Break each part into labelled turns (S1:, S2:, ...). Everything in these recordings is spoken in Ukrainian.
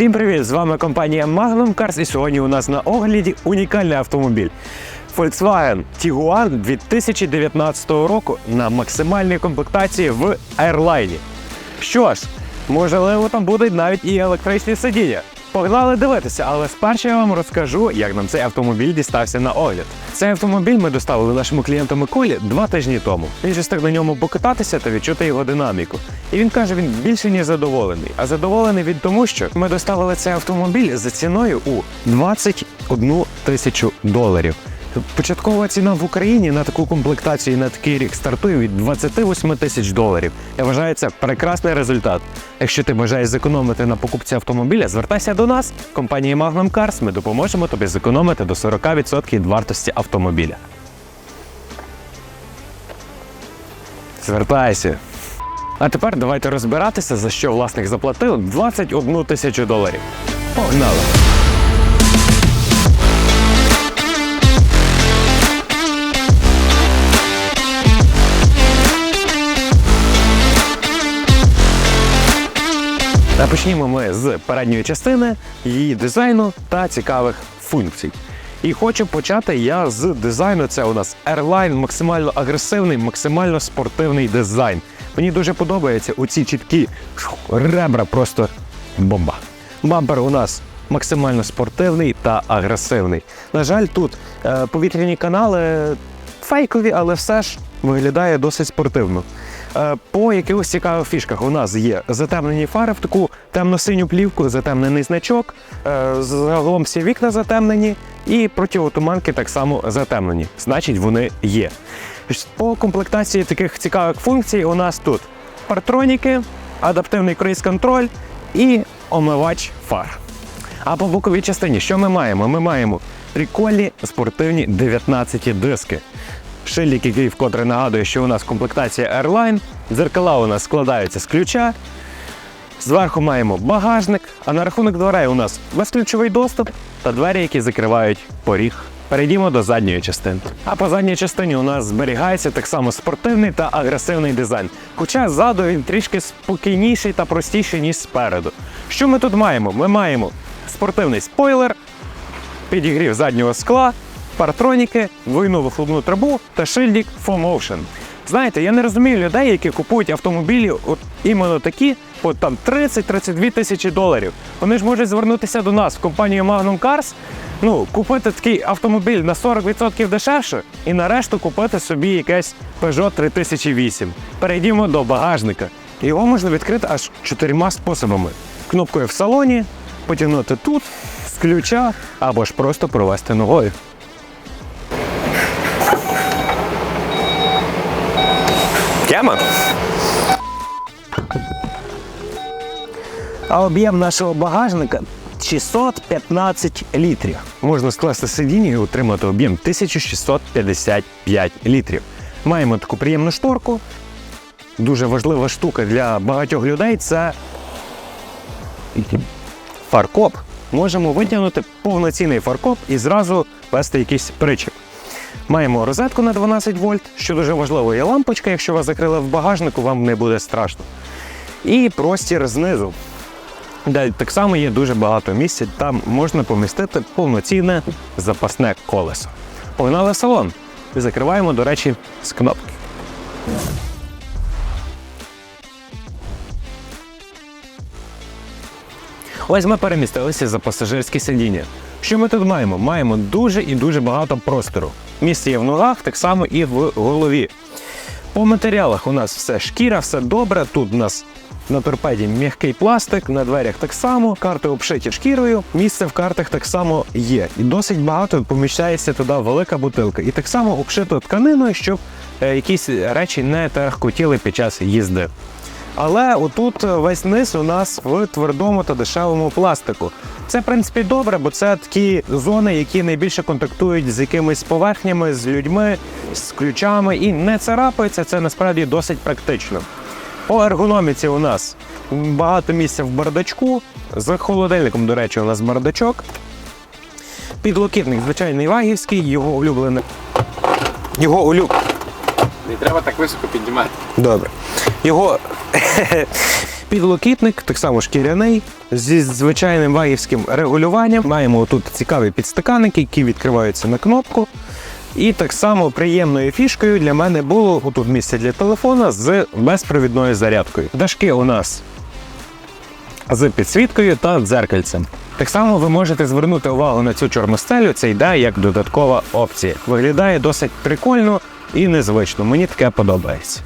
S1: Всім привіт! З вами компанія Magnum Cars і сьогодні у нас на огляді унікальний автомобіль. Volkswagen Tiguan 2019 року на максимальній комплектації в Airline. Що ж, можливо, там будуть навіть і електричні сидіння. Погнали дивитися, але спершу я вам розкажу, як нам цей автомобіль дістався на огляд. Цей автомобіль ми доставили нашому клієнту Миколі два тижні тому. Він же встиг на ньому покататися та відчути його динаміку. І він каже, він більше ніж задоволений. А задоволений від тому, що ми доставили цей автомобіль за ціною у 21 тисячу доларів. Початкова ціна в Україні на таку комплектацію і на такий рік стартує від 28 тисяч доларів. Я вважаю, це прекрасний результат. Якщо ти бажаєш зекономити на покупці автомобіля, звертайся до нас, компанії Magnum Cars. Ми допоможемо тобі зекономити до 40% від вартості автомобіля. Звертайся. А тепер давайте розбиратися, за що власник заплатив 21 тисячу доларів. Погнали! Та почнімо ми з передньої частини, її дизайну та цікавих функцій. І хочу почати я з дизайну. Це у нас Airline, максимально агресивний, максимально спортивний дизайн. Мені дуже подобаються оці чіткі ребра, просто бомба. Бампер у нас максимально спортивний та агресивний. На жаль, тут е, повітряні канали фейкові, але все ж виглядає досить спортивно. Е, По якихось цікавих фішках у нас є затемнені фари в таку темно-синю плівку, затемнений значок, е, загалом всі вікна затемнені, і противотуманки так само затемнені. Значить, вони є. По комплектації таких цікавих функцій у нас тут партроніки, адаптивний круїз-контроль і омивач фар. А по боковій частині що ми маємо? Ми маємо прикольні спортивні 19 диски. Шильник, який вкотре нагадує, що у нас комплектація Airline. Дзеркала у нас складаються з ключа. Зверху маємо багажник, а на рахунок дверей у нас безключовий доступ та двері, які закривають поріг. Перейдімо до задньої частини. А по задній частині у нас зберігається так само спортивний та агресивний дизайн. Хоча ззаду він трішки спокійніший та простіший, ніж спереду. Що ми тут маємо? Ми маємо спортивний спойлер, підігрів заднього скла, партроніки, двойну вихлопну трубу та шильдик FOMotion. Знаєте, я не розумію людей, які купують автомобілі от іменно такі по там 30-32 тисячі доларів. Вони ж можуть звернутися до нас в компанію Magnum Cars, ну, купити такий автомобіль на 40% дешевше і нарешту купити собі якесь Peugeot 3008. Перейдімо до багажника. Його можна відкрити аж чотирма способами: кнопкою в салоні, потягнути тут, з ключа або ж просто провести ногою. Тема. А об'єм нашого багажника 615 літрів. Можна скласти сидіння і отримати об'єм 1655 літрів. Маємо таку приємну шторку. Дуже важлива штука для багатьох людей це фаркоп. Можемо витягнути повноцінний фаркоп і зразу вести якийсь причіп. Маємо розетку на 12 вольт, що дуже важливо, є лампочка, якщо вас закрили в багажнику, вам не буде страшно. І простір знизу, де так само є дуже багато місця, там можна помістити повноцінне запасне колесо. Погнали в салон. І закриваємо, до речі, з кнопки. Ось ми перемістилися за пасажирське сидіння. Що ми тут маємо? Маємо дуже і дуже багато простору. Місце є в ногах, так само і в голові. По матеріалах у нас все шкіра, все добре. Тут у нас на торпеді м'який пластик, на дверях так само, карти обшиті шкірою. Місце в картах так само є. І досить багато поміщається туди велика бутилка. І так само обшито тканиною, щоб е, якісь речі не терхкотіли під час їзди. Але отут весь низ у нас в твердому та дешевому пластику. Це, в принципі, добре, бо це такі зони, які найбільше контактують з якимись поверхнями, з людьми, з ключами і не царапаються. Це насправді досить практично. По ергономіці у нас багато місця в бардачку. З холодильником, до речі, у нас бардачок. Підлокітник звичайний вагівський, його улюблений. Його улюб...
S2: Не треба так високо піднімати.
S1: Добре. Його Підлокітник, так само шкіряний, зі звичайним вагівським регулюванням. Маємо тут цікаві підстаканники, які відкриваються на кнопку. І так само приємною фішкою для мене було тут місце для телефона з безпровідною зарядкою. Дашки у нас з підсвіткою та дзеркальцем. Так само ви можете звернути увагу на цю чорну стелю, це йде як додаткова опція. Виглядає досить прикольно і незвично. Мені таке подобається.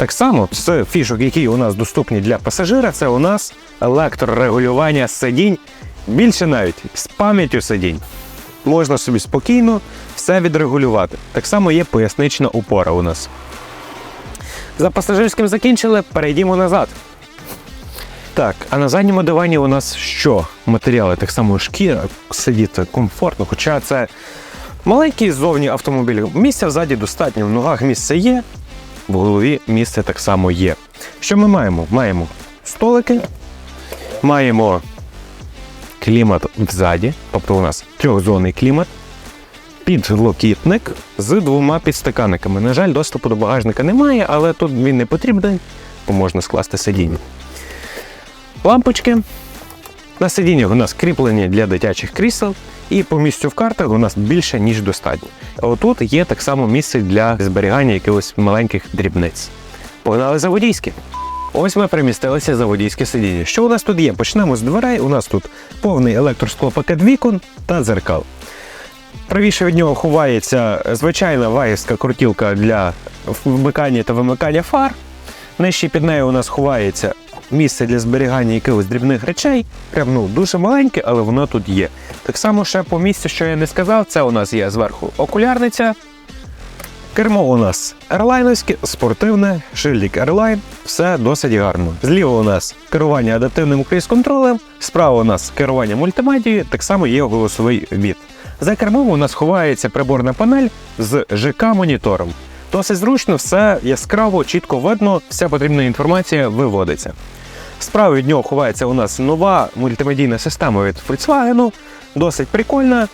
S1: Так само з фішок, які у нас доступні для пасажира, це у нас електрорегулювання сидінь. Більше навіть з пам'яттю сидінь. Можна собі спокійно все відрегулювати. Так само є пояснична опора у нас. За пасажирським закінчили, перейдімо назад. Так, а на задньому дивані у нас що? Матеріали так само шкіра, сидіти комфортно, хоча це маленький ззовні автомобіль. Місця взаді достатньо, в ногах місце є, в голові місце так само є. Що ми маємо? Маємо столики, маємо клімат взаді, тобто у нас трьохзонний клімат, підлокітник з двома підстаканниками. На жаль, доступу до багажника немає, але тут він не потрібен, бо можна скласти сидіння. Лампочки. На сидіннях у нас кріплені для дитячих крісел, і по місцю в картах у нас більше, ніж достатньо. А отут є так само місце для зберігання якихось маленьких дрібниць. Погнали за водійське. Ось ми примістилися за водійське сидіння. Що у нас тут є? Почнемо з дверей. У нас тут повний електросклопакет вікон та дзеркал. Правіше від нього ховається звичайна ваївська крутілка для вмикання та вимикання фар. Нижче під нею у нас ховається місце для зберігання якихось дрібних речей. Прям ну, дуже маленьке, але воно тут є. Так само ще по місцю, що я не сказав, це у нас є зверху окулярниця. Кермо у нас ерлайновське, спортивне, шильдик Airline, все досить гарно. Зліва у нас керування адаптивним круїз-контролем, справа у нас керування мультимедією, так само є голосовий від. За кермом у нас ховається приборна панель з ЖК-монітором. Досить зручно, все яскраво, чітко видно, вся потрібна інформація виводиться. Справа від нього ховається у нас нова мультимедійна система від Volkswagen, досить прикольна.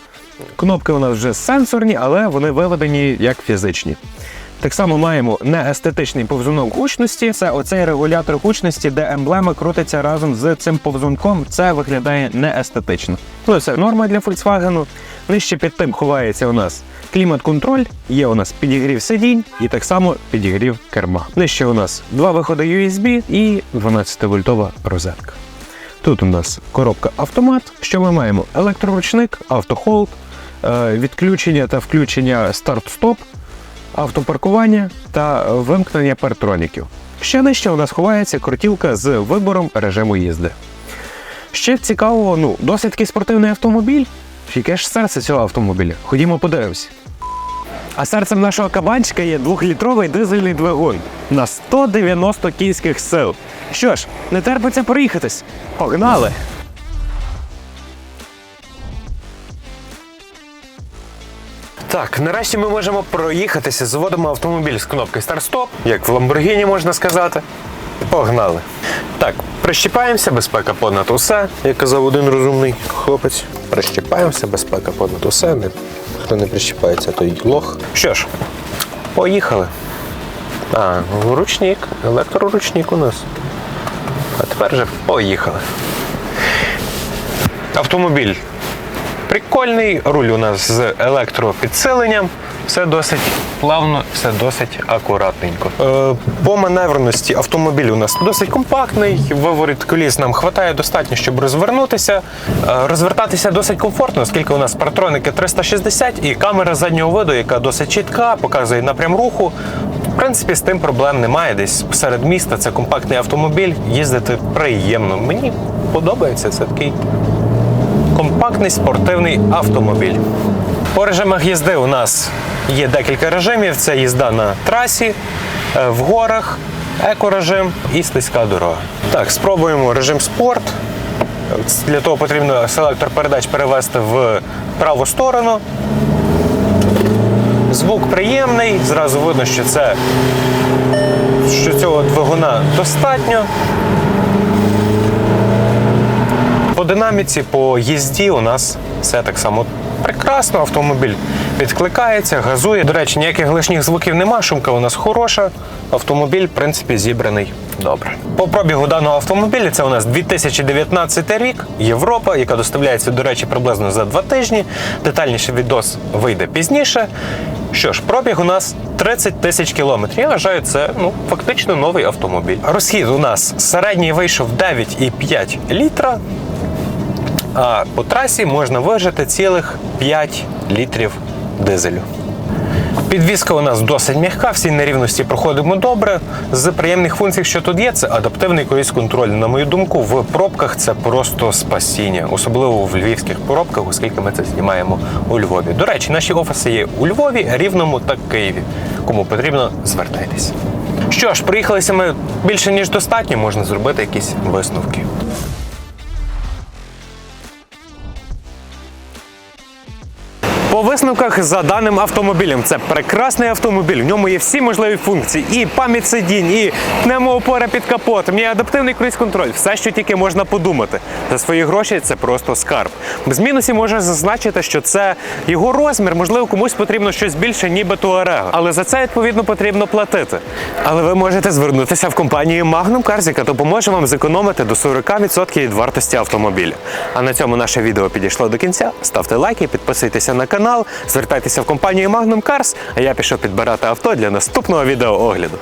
S1: Кнопки у нас вже сенсорні, але вони виведені як фізичні. Так само маємо неестетичний повзунок гучності. Це оцей регулятор гучності, де емблема крутиться разом з цим повзунком. Це виглядає неестетично. Ну, це норма для Volkswagen. Нижче під тим ховається у нас клімат-контроль, є у нас підігрів сидінь і так само підігрів керма. Нижче у нас два виходи USB і 12-вольтова розетка. Тут у нас коробка автомат. Що ми маємо? Електроручник, автохолд, е, відключення та включення старт-стоп, автопаркування та вимкнення партроніків. Ще нижче у нас ховається крутілка з вибором режиму їзди. Ще цікаво, ну, досить такий спортивний автомобіль. Яке ж серце цього автомобіля? Ходімо подивимось. А серцем нашого кабанчика є двохлітровий дизельний двигун на 190 кінських сил. Що ж, не терпиться проїхатись. Погнали! Так, нарешті ми можемо проїхатися. Заводимо автомобіль з кнопки старт-стоп, як в Ламборгіні можна сказати. Погнали. Так, прищіпаємося, безпека понад усе, як казав один розумний хлопець. Прищіпаємося, безпека понад усе. Не, хто не прищіпається, той лох. Що ж, поїхали. А, ручник, електроручник у нас. А тепер вже поїхали. Автомобіль прикольний, руль у нас з електропідсиленням. Все досить плавно, все досить акуратненько. Е, по маневреності автомобіль у нас досить компактний. Виворіт коліс нам вистачає достатньо, щоб розвернутися. Е, розвертатися досить комфортно, оскільки у нас партроники 360 і камера заднього виду, яка досить чітка, показує напрям руху. В принципі, з тим проблем немає. Десь серед міста це компактний автомобіль, їздити приємно. Мені подобається це такий компактний спортивний автомобіль. По режимах їзди у нас є декілька режимів: це їзда на трасі, е, в горах, екорежим і слизька дорога. Так, спробуємо режим спорт. Для того потрібно селектор передач перевести в праву сторону. Звук приємний, зразу видно, що це що цього двигуна достатньо. По динаміці, по їзді у нас все так само прекрасно. Автомобіль відкликається, газує. До речі, ніяких лишніх звуків нема. Шумка у нас хороша. Автомобіль, в принципі, зібраний Добре. По пробігу даного автомобіля це у нас 2019 рік, Європа, яка доставляється, до речі, приблизно за два тижні. Детальніше відос вийде пізніше. Що ж, пробіг у нас 30 тисяч кілометрів. Я вважаю, це ну, фактично новий автомобіль. Розхід у нас середній вийшов 9,5 літра. А по трасі можна вижити цілих 5 літрів дизелю. Підвізка у нас досить м'яка, всі нерівності проходимо добре. З приємних функцій, що тут є, це адаптивний круїз контроль. На мою думку, в пробках це просто спасіння, особливо в львівських пробках, оскільки ми це знімаємо у Львові. До речі, наші офіси є у Львові, Рівному та Києві. Кому потрібно, звертайтесь. Що ж, приїхалися ми більше ніж достатньо, можна зробити якісь висновки. По висновках за даним автомобілем, це прекрасний автомобіль. В ньому є всі можливі функції: і пам'ять сидінь, і пневмоопора під капотом, і адаптивний круїз-контроль. Все, що тільки можна подумати. За свої гроші це просто скарб. Без мінусів можна зазначити, що це його розмір. Можливо, комусь потрібно щось більше, ніби Туарега. Але за це відповідно потрібно платити. Але ви можете звернутися в компанію Magnum Cars, яка допоможе вам зекономити до 40% від вартості автомобіля. А на цьому наше відео підійшло до кінця. Ставте лайки, підписуйтеся на канал, звертайтеся в компанію Magnum Cars, а я пішов підбирати авто для наступного відеоогляду.